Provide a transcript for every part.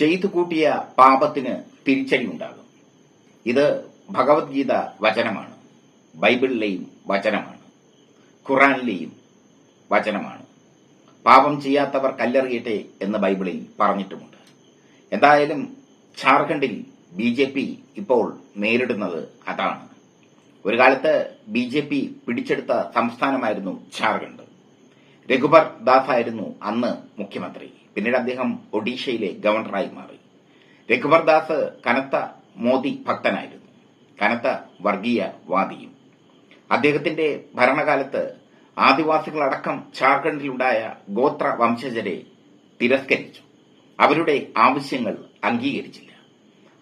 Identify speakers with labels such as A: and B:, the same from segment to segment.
A: ചെയ്തു കൂട്ടിയ പാപത്തിന് തിരിച്ചടി ഉണ്ടാകും ഇത് ഭഗവത്ഗീത വചനമാണ്. ബൈബിളിലെയും വചനമാണ്. ഖുറാനിലെയും വചനമാണ്. പാപം ചെയ്യാത്തവർ കല്ലെറിയട്ടെ എന്ന് ബൈബിളിൽ പറഞ്ഞിട്ടുമുണ്ട്. എന്തായാലും ഝാർഖണ്ഡിൽ ബി ജെ പി ഇപ്പോൾ നേരിടുന്നത് അതാണ്. ഒരു കാലത്ത് ബി ജെ പി പിടിച്ചെടുത്ത സംസ്ഥാനമായിരുന്നു ഝാർഖണ്ഡ്. രഘുബർ ദാസ് ആയിരുന്നു അന്ന് മുഖ്യമന്ത്രി. പിന്നീട് അദ്ദേഹം ഒഡീഷയിലെ ഗവർണറായി മാറി. രഘുബർ ദാസ് കനത്ത മോദി ഭക്തനായിരുന്നു. കനത്ത വർഗീയവാദിയും. അദ്ദേഹത്തിന്റെ ഭരണകാലത്ത് ആദിവാസികളടക്കം ഝാർഖണ്ഡിലുണ്ടായ ഗോത്ര വംശജരെ തിരസ്കരിച്ചു. അവരുടെ ആവശ്യങ്ങൾ അംഗീകരിച്ചില്ല.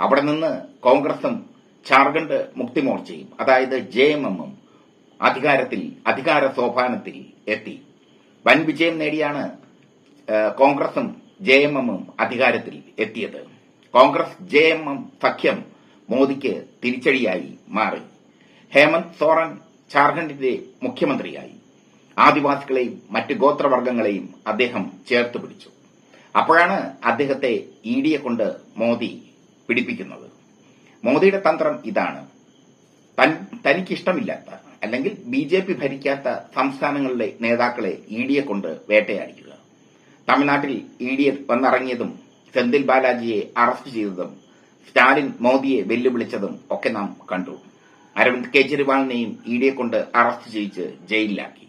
A: അവിടെ നിന്ന് കോൺഗ്രസും ഝാർഖണ്ഡ് മുക്തി മോർച്ചയും അതായത് ജെ എം എമ്മും അധികാരത്തിൽ അധികാര സോപാനത്തിൽ എത്തി. വൻ വിജയം നേടിയാണ് കോൺഗ്രസും ജെ എം എമ്മും അധികാരത്തിൽ എത്തിയത്. കോൺഗ്രസ് ജെ എം എം സഖ്യം മോദിക്ക് തിരിച്ചടിയായി മാറി. ഹേമന്ത് സോറൻ ഝാർഖണ്ഡിന്റെ മുഖ്യമന്ത്രിയായി. ആദിവാസികളെയും മറ്റ് ഗോത്രവർഗങ്ങളെയും അദ്ദേഹം ചേർത്ത് പിടിച്ചു. അപ്പോഴാണ് അദ്ദേഹത്തെ ഇ ഡിയെ കൊണ്ട് മോദി പിടിപ്പിക്കുന്നത്. മോദിയുടെ തന്ത്രം ഇതാണ്. തനിക്കിഷ്ടമില്ലാത്ത അല്ലെങ്കിൽ ബി ജെ പി ഭരിക്കാത്ത സംസ്ഥാനങ്ങളിലെ നേതാക്കളെ ഇ ഡിയെ കൊണ്ട് വേട്ടയാടിക്കുക. തമിഴ്നാട്ടിൽ ഇ ഡി വന്നിറങ്ങിയതും സെന്തിൽ ബാലാജിയെ അറസ്റ്റ് ചെയ്തതും സ്റ്റാലിൻ മോദിയെ വെല്ലുവിളിച്ചതും ഒക്കെ നാം കണ്ടു. അരവിന്ദ് കെജ്രിവാളിനെയും ഇ ഡിയെ കൊണ്ട് അറസ്റ്റ് ചെയ്യിച്ച് ജയിലിലാക്കി.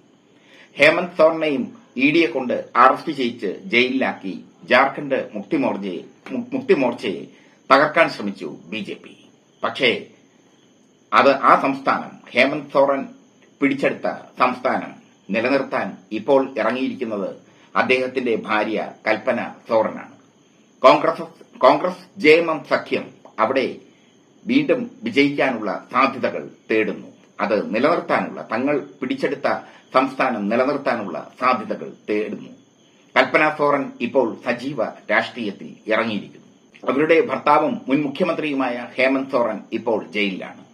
A: ഹേമന്ത് സോറിനെയും ഇ ഡിയെ കൊണ്ട് അറസ്റ്റ് ചെയ്യിച്ച് ജയിലിലാക്കി ജാർഖണ്ഡ് മുക്തിമോർച്ചയെ മുക്തിമോർച്ചയെ തകർക്കാൻ ശ്രമിച്ചു ബി പക്ഷേ അത് ആ സംസ്ഥാനം ഹേമന്ത് സോറൻ പിടിച്ചെടുത്ത സംസ്ഥാനം നിലനിർത്താൻ ഇപ്പോൾ ഇറങ്ങിയിരിക്കുന്നത് അദ്ദേഹത്തിന്റെ ഭാര്യ കൽപ്പന സോറനാണ്. കോൺഗ്രസ് കോൺഗ്രസ് ജെ സഖ്യം അവിടെ വീണ്ടും വിജയിക്കാനുള്ള സാധ്യതകൾ തേടുന്നു. അത് നിലനിർത്താനുള്ള തങ്ങൾ പിടിച്ചെടുത്ത സംസ്ഥാനം നിലനിർത്താനുള്ള സാധ്യതകൾ തേടുന്നു. കൽപ്പന സോറൻ ഇപ്പോൾ സജീവ രാഷ്ട്രീയത്തിൽ ഇറങ്ങിയിരിക്കുന്നു. അവരുടെ ഭർത്താവും മുൻ മുഖ്യമന്ത്രിയുമായ ഹേമന്ത് സോറൻ ഇപ്പോൾ ജയിലിലാണ്.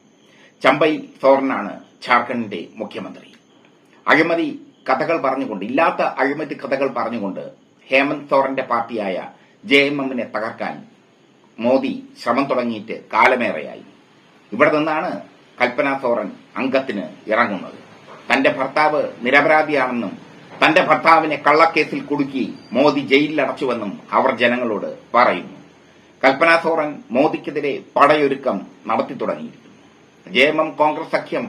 A: ചമ്പൈ സോറനാണ് ഝാർഖണ്ഡിന്റെ മുഖ്യമന്ത്രി. അഴിമതി കഥകൾ പറഞ്ഞുകൊണ്ട് ഇല്ലാത്ത അഴിമതി കഥകൾ പറഞ്ഞുകൊണ്ട് ഹേമന്ത് സോറന്റെ പാർട്ടിയായ ജെ എം എമ്മിനെ തകർക്കാൻ മോദി ശ്രമം തുടങ്ങിയിട്ട് കാലമേറെയായി. ഇവിടെ നിന്നാണ് കൽപ്പന സോറൻ അംഗത്തിന് ഇറങ്ങുന്നത്. തന്റെ ഭർത്താവ് നിരപരാധിയാണെന്നും തന്റെ ഭർത്താവിനെ കള്ളക്കേസിൽ കുടുക്കി മോദി ജയിലിൽ അടച്ചുവെന്നും അവർ ജനങ്ങളോട് പറയുന്നു. കൽപ്പന സോറൻ മോദിക്കെതിരെ പടയൊരുക്കം നടത്തി തുടങ്ങിയിരിക്കുന്നു ജെ എം എം കോൺഗ്രസ് സഖ്യം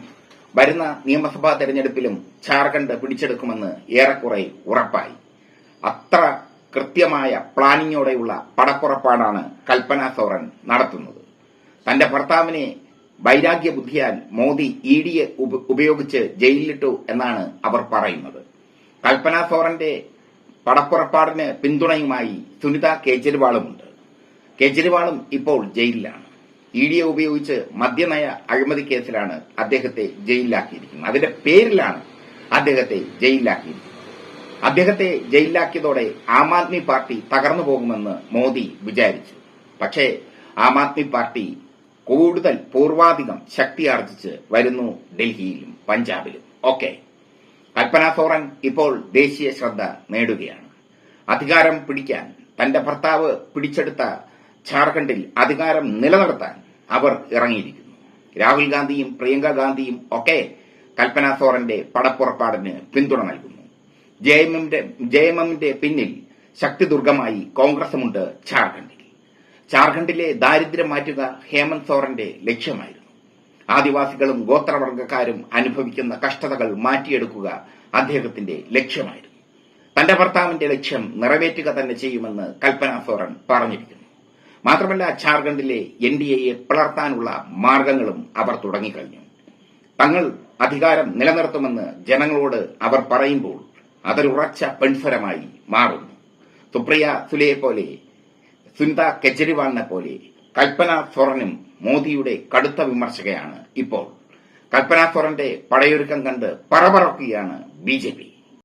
A: വരുന്ന നിയമസഭാ തെരഞ്ഞെടുപ്പിലും ഝാർഖണ്ഡ് പിടിച്ചെടുക്കുമെന്ന് ഏറെക്കുറെ ഉറപ്പായി. അത്ര കൃത്യമായ പ്ലാനിങ്ങോടെയുള്ള പടപ്പുറപ്പാടാണ് കൽപ്പന സോറൻ നടത്തുന്നത്. തന്റെ ഭർത്താവിനെ വൈരാഗ്യ ബുദ്ധിയാൽ മോദി ഇ ഡിയെ ഉപയോഗിച്ച് ജയിലിലിട്ടു എന്നാണ് അവർ പറയുന്നത്. കൽപ്പന സോറന്റെ പടപ്പുറപ്പാടിന് പിന്തുണയുമായി സുനിത കേജ്രിവാളുമുണ്ട്. കേജ്രിവാളും ഇപ്പോൾ ജയിലിലാണ്. ഇ ഡിയെ ഉപയോഗിച്ച് മദ്യനയ അഴിമതി കേസിലാണ് അദ്ദേഹത്തെ ജയിലിലാക്കിയിരിക്കുന്നത്. അതിന്റെ പേരിലാണ് അദ്ദേഹത്തെ ജയിലിലാക്കിയിരിക്കുന്നത്. അദ്ദേഹത്തെ ജയിലിലാക്കിയതോടെ ആം ആദ്മി പാർട്ടി തകർന്നു പോകുമെന്ന് മോദി വിചാരിച്ചു. പക്ഷേ ആം ആദ്മി പാർട്ടി കൂടുതൽ പൂർവാധികം ശക്തിയാർജിച്ച് വരുന്നു ഡൽഹിയിലും പഞ്ചാബിലും. ഒക്കെ കൽപ്പന സോറൻ ഇപ്പോൾ ദേശീയ ശ്രദ്ധ നേടുകയാണ്. അധികാരം പിടിക്കാൻ തന്റെ ഭർത്താവ് പിടിച്ചെടുത്ത ഝാർഖണ്ഡിൽ അധികാരം നിലനിർത്താൻ അവർ ഇറങ്ങിയിരിക്കുന്നു. രാഹുൽ ഗാന്ധിയും പ്രിയങ്ക ഗാന്ധിയും ഒക്കെ കൽപ്പന സോറന്റെ പടപ്പുറപ്പാടിന് പിന്തുണ നൽകുന്നു. ജെ എം പിന്നിൽ പിന്നിൽ ശക്തിദുർഗമായി കോൺഗ്രസുമുണ്ട് ഝാർഖണ്ഡിൽ. ഝാർഖണ്ഡിലെ ദാരിദ്ര്യം മാറ്റുക ഹേമന്ത് സോറന്റെ ലക്ഷ്യമായിരുന്നു. ആദിവാസികളും ഗോത്രവർഗക്കാരും അനുഭവിക്കുന്ന കഷ്ടതകൾ മാറ്റിയെടുക്കുക അദ്ദേഹത്തിന്റെ ലക്ഷ്യമായിരുന്നു. തന്റെ ഭർത്താവിന്റെ ലക്ഷ്യം നിറവേറ്റുക തന്നെ ചെയ്യുമെന്ന് കൽപ്പന സോറൻ പറഞ്ഞിരിക്കുന്നു. മാത്രമല്ല ഝാർഖണ്ഡിലെ എൻ ഡി എയെ പിളർത്താനുള്ള മാർഗങ്ങളും അവർ തുടങ്ങിക്കഴിഞ്ഞു. തങ്ങൾ അധികാരം നിലനിർത്തുമെന്ന് ജനങ്ങളോട് അവർ പറയുമ്പോൾ അതൊരുറച്ച പെൺഫരമായി മാറുന്നു. സുപ്രിയ സുലയെ പോലെ സുനിത കെജ്രിവാളിനെ പോലെ കൽപ്പന സ്വറനും മോദിയുടെ കടുത്ത വിമർശകയാണ് ഇപ്പോൾ. കൽപ്പന സ്വറന്റെ പടയൊരുക്കം കണ്ട് പറപറക്കുകയാണ് ബി ജെ പി.